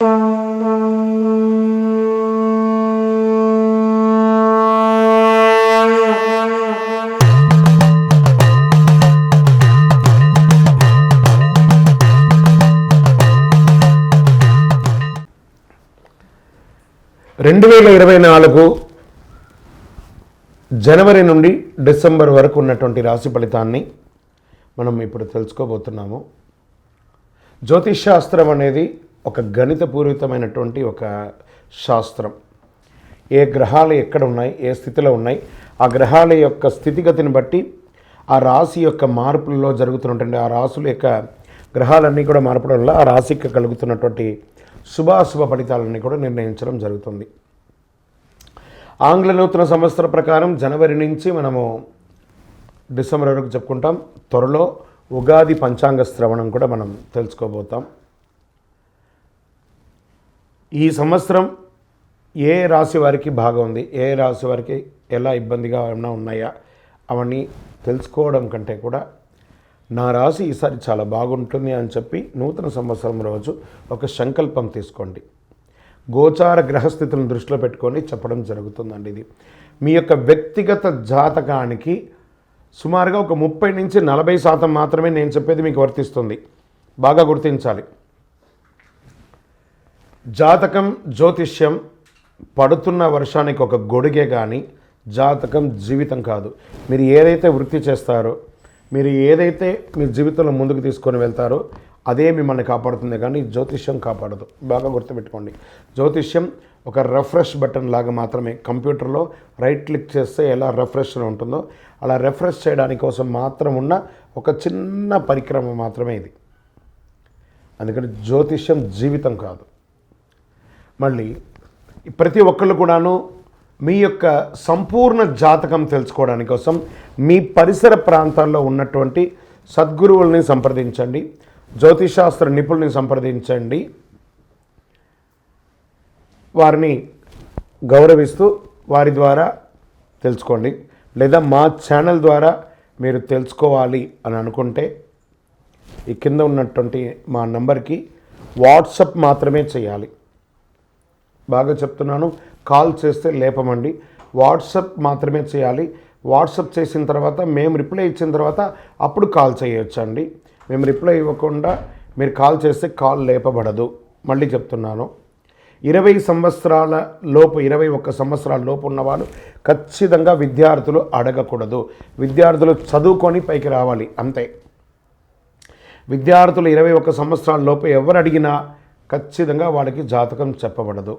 రెండు వేల ఇరవై నాలుగు జనవరి నుండి డిసెంబర్ వరకు ఉన్నటువంటి రాశి ఫలితాన్ని మనం ఇప్పుడు తెలుసుకోబోతున్నాము. జ్యోతిష్ శాస్త్రం అనేది ఒక గణితపూరితమైనటువంటి ఒక శాస్త్రం. ఏ గ్రహాలు ఎక్కడ ఉన్నాయి ఏ స్థితిలో ఉన్నాయి ఆ గ్రహాల యొక్క స్థితిగతిని బట్టి ఆ రాశి యొక్క మార్పులలో జరుగుతున్నటువంటి ఆ రాశుల యొక్క గ్రహాలన్నీ కూడా మార్పడం వల్ల ఆ రాశికి కలుగుతున్నటువంటి శుభాశుభ ఫలితాలన్నీ కూడా నిర్ణయించడం జరుగుతుంది. ఆంగ్ల నూతన సంవత్సర ప్రకారం జనవరి నుంచి మనము డిసెంబర్ వరకు చెప్పుకుంటాం. త్వరలో ఉగాది పంచాంగ శ్రవణం కూడా మనం తెలుసుకోబోతాం. ఈ సంవత్సరం ఏ రాశి వారికి బాగా ఉంది? ఏ రాశి వారికి ఎలా ఇబ్బందిగా ఏమైనా ఉన్నాయా? అవన్నీ తెలుసుకోవడం కంటే కూడా నా రాశి ఈసారి చాలా బాగుంటుంది అని చెప్పి నూతన సంవత్సరం రోజు ఒక సంకల్పం తీసుకోండి. గోచార గ్రహస్థితులను దృష్టిలో పెట్టుకొని చెప్పడం జరుగుతుందండి ఇది. మీ యొక్క వ్యక్తిగత జాతకానికి సుమారుగా ఒక ముప్పై నుంచి నలభై శాతం మాత్రమే నేను చెప్పేది మీకు వర్తిస్తుంది. బాగా గుర్తించాలి. జాతకం జ్యోతిష్యం పడుతున్న వర్షానికి ఒక గొడుగే కానీ జాతకం జీవితం కాదు. మీరు ఏదైతే వృత్తి చేస్తారో మీరు ఏదైతే మీ జీవితంలో ముందుకు తీసుకొని వెళ్తారో అదే మిమ్మల్ని కాపాడుతుంది. కానీ జ్యోతిష్యం కాపాడదు. బాగా గుర్తుపెట్టుకోండి. జ్యోతిష్యం ఒక రెఫ్రెష్ బటన్ లాగా మాత్రమే. కంప్యూటర్లో రైట్ క్లిక్ చేస్తే ఎలా రెఫ్రెష్ ఉంటుందో అలా రిఫ్రెష్ చేయడానికి కోసం మాత్రం ఉన్న ఒక చిన్న పరిక్రమ మాత్రమే ఇది. అందుకని జ్యోతిష్యం జీవితం కాదు. మళ్ళీ ప్రతి ఒక్కళ్ళు కూడాను మీ యొక్క సంపూర్ణ జాతకం తెలుసుకోవడానికి కోసం మీ పరిసర ప్రాంతాల్లో ఉన్నటువంటి సద్గురువుల్ని సంప్రదించండి జ్యోతిషాస్త్ర నిపుణుల్ని సంప్రదించండి. వారిని గౌరవిస్తూ వారి ద్వారా తెలుసుకోండి లేదా మా ఛానల్ ద్వారా మీరు తెలుసుకోవాలి అని అనుకుంటే ఈ కింద ఉన్నటువంటి మా నంబర్కి వాట్సప్ మాత్రమే చేయాలి. బాగా చెప్తున్నాను. కాల్ చేస్తే లేపమండి. వాట్సప్ మాత్రమే చేయాలి. వాట్సప్ చేసిన తర్వాత మేము రిప్లై ఇచ్చిన తర్వాత అప్పుడు కాల్ చేయొచ్చండి. మేము రిప్లై ఇవ్వకుండా మీరు కాల్ చేస్తే కాల్ లేపబడదు. మళ్ళీ చెప్తున్నాను. ఇరవై సంవత్సరాల లోపు ఇరవై ఒక్క సంవత్సరాల లోపు ఉన్నవాళ్ళు ఖచ్చితంగా విద్యార్థులు అడగకూడదు. విద్యార్థులు చదువుకొని పైకి రావాలి అంతే. విద్యార్థులు ఇరవై ఒక్క సంవత్సరాల లోపు ఎవరు అడిగినా ఖచ్చితంగా వాళ్ళకి జాతకం చెప్పబడదు.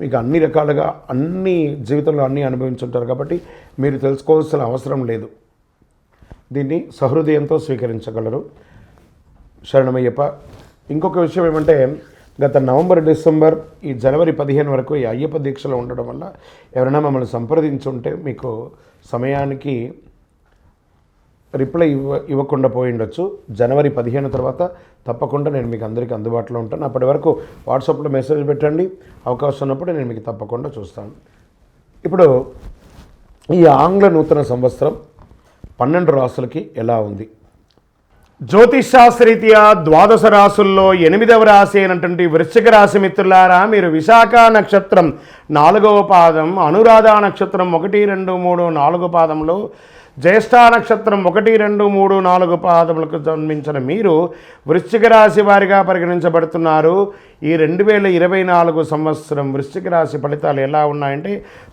మీకు అన్ని రకాలుగా అన్ని జీవితంలో అన్నీ అనుభవించుంటారు కాబట్టి మీరు తెలుసుకోవాల్సిన అవసరం లేదు. దీన్ని సహృదయంతో స్వీకరించగలరు. శరణమయ్యప్ప ఇంకొక విషయం ఏమంటే గత నవంబర్ డిసెంబర్ ఈ జనవరి పదిహేను వరకు ఈ అయ్యప్ప దీక్షలో ఉండడం వల్ల ఎవరైనా మమ్మల్ని సంప్రదించుంటే మీకు సమయానికి రిప్లై ఇవ్వ ఇవ్వకుండా పోయి ఉండొచ్చు జనవరి పదిహేను తర్వాత తప్పకుండా నేను మీకు అందరికీ అందుబాటులో ఉంటాను. అప్పటి వరకు వాట్సాప్లో మెసేజ్ పెట్టండి. అవకాశం ఉన్నప్పుడు నేను మీకు తప్పకుండా చూస్తాను. ఇప్పుడు ఈ ఆంగ్ల నూతన సంవత్సరం పన్నెండు రాసులకి ఎలా ఉంది? జ్యోతిషాస్త్రరీత్యా ద్వాదశ రాసుల్లో ఎనిమిదవ రాశి అయినటువంటి వృశ్చిక రాశి మిత్రులారా మీరు విశాఖ నక్షత్రం నాలుగవ పాదం అనురాధ నక్షత్రం ఒకటి రెండు మూడు నాలుగు పాదంలో జ్యేష్ఠ నక్షత్రం ఒకటి రెండు మూడు నాలుగు పాదములకు జన్మించిన మీరు వృశ్చిక రాశి వారిగా పరిగణించబడుతున్నారు. ఈ రెండు వేల ఇరవై నాలుగు సంవత్సరం వృశ్చిక రాశి ఫలితాలు ఎలా ఉన్నాయంటే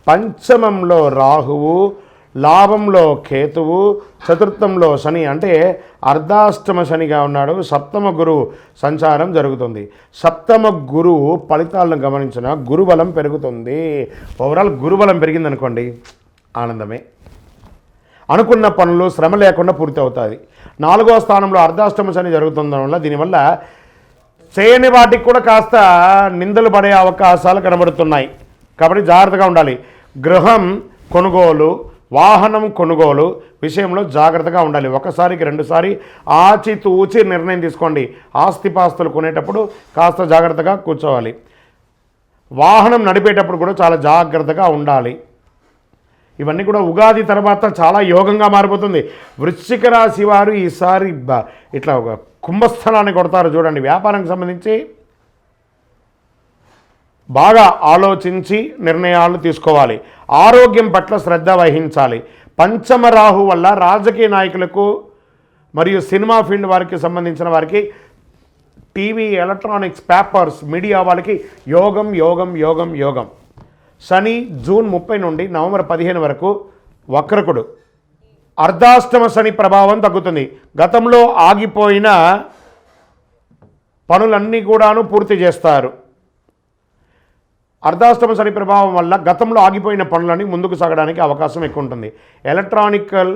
పంచమంలో రాహువు లాభంలో కేతువు చతుర్థంలో శని అంటే అర్ధాష్టమ శనిగా ఉన్నాడు. సప్తమ గురువు సంచారం జరుగుతుంది. సప్తమ గురువు ఫలితాలను గమనించిన గురుబలం పెరుగుతుంది. ఓవరాల్ గురుబలం పెరిగిందనుకోండి ఆనందమే. అనుకున్న పనులు శ్రమ లేకుండా పూర్తి అవుతుంది నాలుగో స్థానంలో అర్ధాష్టమ శని జరుగుతుండడం వల్ల దీనివల్ల చేయని వాటికి కూడా కాస్త నిందలు పడే అవకాశాలు కనబడుతున్నాయి. కాబట్టి జాగ్రత్తగా ఉండాలి. గృహం కొనుగోలు వాహనం కొనుగోలు విషయంలో జాగ్రత్తగా ఉండాలి. ఒకసారికి రెండుసారి ఆచితూచి నిర్ణయం తీసుకోండి. ఆస్తిపాస్తులు కొనేటప్పుడు కాస్త జాగ్రత్తగా కూర్చోవాలి. వాహనం నడిపేటప్పుడు కూడా చాలా జాగ్రత్తగా ఉండాలి. ఇవన్నీ కూడా ఉగాది తర్వాత చాలా యోగంగా మారిపోతుంది. వృశ్చిక రాశి వారు ఈసారి ఇట్లా ఒక కుంభస్థలాన్ని కొడతారు చూడండి. వ్యాపారానికి సంబంధించి బాగా ఆలోచించి నిర్ణయాలు తీసుకోవాలి. ఆరోగ్యం పట్ల శ్రద్ధ వహించాలి. పంచమ రాహు వల్ల రాజకీయ నాయకులకు మరియు సినిమా ఫీల్డ్ వారికి సంబంధించిన వారికి టీవీ ఎలక్ట్రానిక్స్ పేపర్స్ మీడియా వాళ్ళకి యోగం యోగం యోగం యోగం. శని జూన్ ముప్పై నుండి నవంబర్ పదిహేను వరకు వక్రకుడు. అర్ధాష్టమ శని ప్రభావం తగ్గుతుంది. గతంలో ఆగిపోయిన పనులన్నీ కూడాను పూర్తి చేస్తారు. అర్ధాష్టమ శని ప్రభావం వల్ల గతంలో ఆగిపోయిన పనులన్నీ ముందుకు సాగడానికి అవకాశం ఎక్కువ ఉంటుంది. ఎలక్ట్రానికల్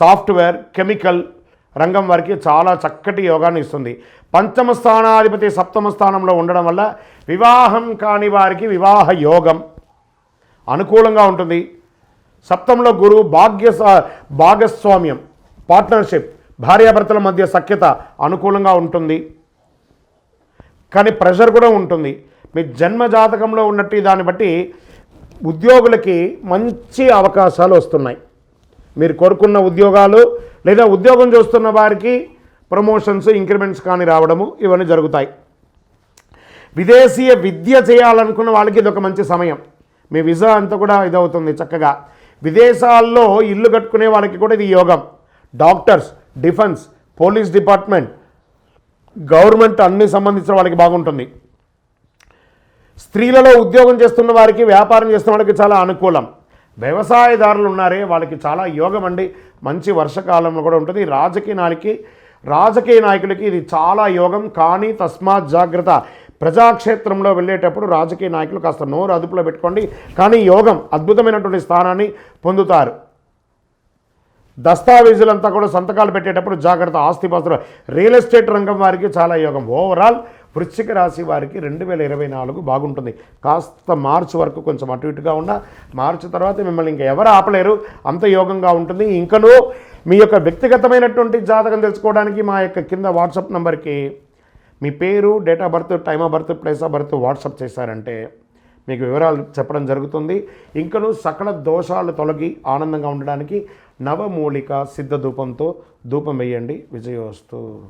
సాఫ్ట్వేర్ కెమికల్ రంగం వారికి చాలా చక్కటి యోగాన్ని ఇస్తుంది. పంచమ స్థానాధిపతి సప్తమ స్థానంలో ఉండడం వల్ల వివాహం కాని వారికి వివాహ యోగం అనుకూలంగా ఉంటుంది. సప్తంలో గురువు భాగ్య భాగస్వామ్యం పార్ట్నర్షిప్ భార్యాభర్తల మధ్య సఖ్యత అనుకూలంగా ఉంటుంది. కానీ ప్రెషర్ కూడా ఉంటుంది. మీ జన్మ జాతకంలో ఉన్నట్టు దాన్ని బట్టి ఉద్యోగులకి మంచి అవకాశాలు వస్తున్నాయి. మీరు కోరుకున్న ఉద్యోగాలు లేదా ఉద్యోగం చూస్తున్న వారికి ప్రమోషన్స్ ఇంక్రిమెంట్స్ కానీ రావడము ఇవన్నీ జరుగుతాయి. విదేశీయ విద్య చేయాలనుకున్న వాళ్ళకి ఇది ఒక మంచి సమయం. మీ విజా అంతా కూడా ఇదవుతుంది చక్కగా. విదేశాల్లో ఇల్లు కట్టుకునే వాళ్ళకి కూడా ఇది యోగం. Doctors defence police department government అన్ని సంబంధించిన వాళ్ళకి బాగుంటుంది. స్త్రీలలో ఉద్యోగం చేస్తున్న వారికి వ్యాపారం చేస్తున్న వాళ్ళకి చాలా అనుకూలం. వ్యవసాయదారులు ఉన్నారే వాళ్ళకి చాలా యోగం అండి మంచి వర్షకాలంలో కూడా ఉంటుంది. రాజకీయ నాయకి రాజకీయ నాయకులకి ఇది చాలా యోగం. కానీ తస్మాత్ జాగ్రత్త. ప్రజాక్షేత్రంలో వెళ్ళేటప్పుడు రాజకీయ నాయకులు కాస్త నోరు అదుపులో పెట్టుకోండి. కానీ యోగం అద్భుతమైనటువంటి స్థానాన్ని పొందుతారు. దస్తావేజులంతా కూడా సంతకాలు పెట్టేటప్పుడు జాగ్రత్త. ఆస్తిపాస్తులు. రియల్ ఎస్టేట్ రంగం వారికి చాలా యోగం. ఓవరాల్ వృశ్చిక రాశి వారికి రెండు వేల ఇరవై నాలుగు బాగుంటుంది. కాస్త మార్చి వరకు కొంచెం అటు ఇటుగా ఉన్న మార్చి తర్వాత మిమ్మల్ని ఇంకా ఎవరు ఆపలేరు అంత యోగంగా ఉంటుంది. ఇంకనూ మీ యొక్క వ్యక్తిగతమైనటువంటి జాతకం తెలుసుకోవడానికి మా యొక్క కింద వాట్సాప్ నెంబర్కి మీ పేరు date of birth time of birth place of birth WhatsApp చేశారంటే మీకు వివరాలు చెప్పడం జరుగుతుంది. ఇంకను సకల దోషాలు తొలగి ఆనందంగా ఉండడానికి నవమూలిక సిద్ధ ధూపంతో ధూపం వేయండి. విజయోస్తు.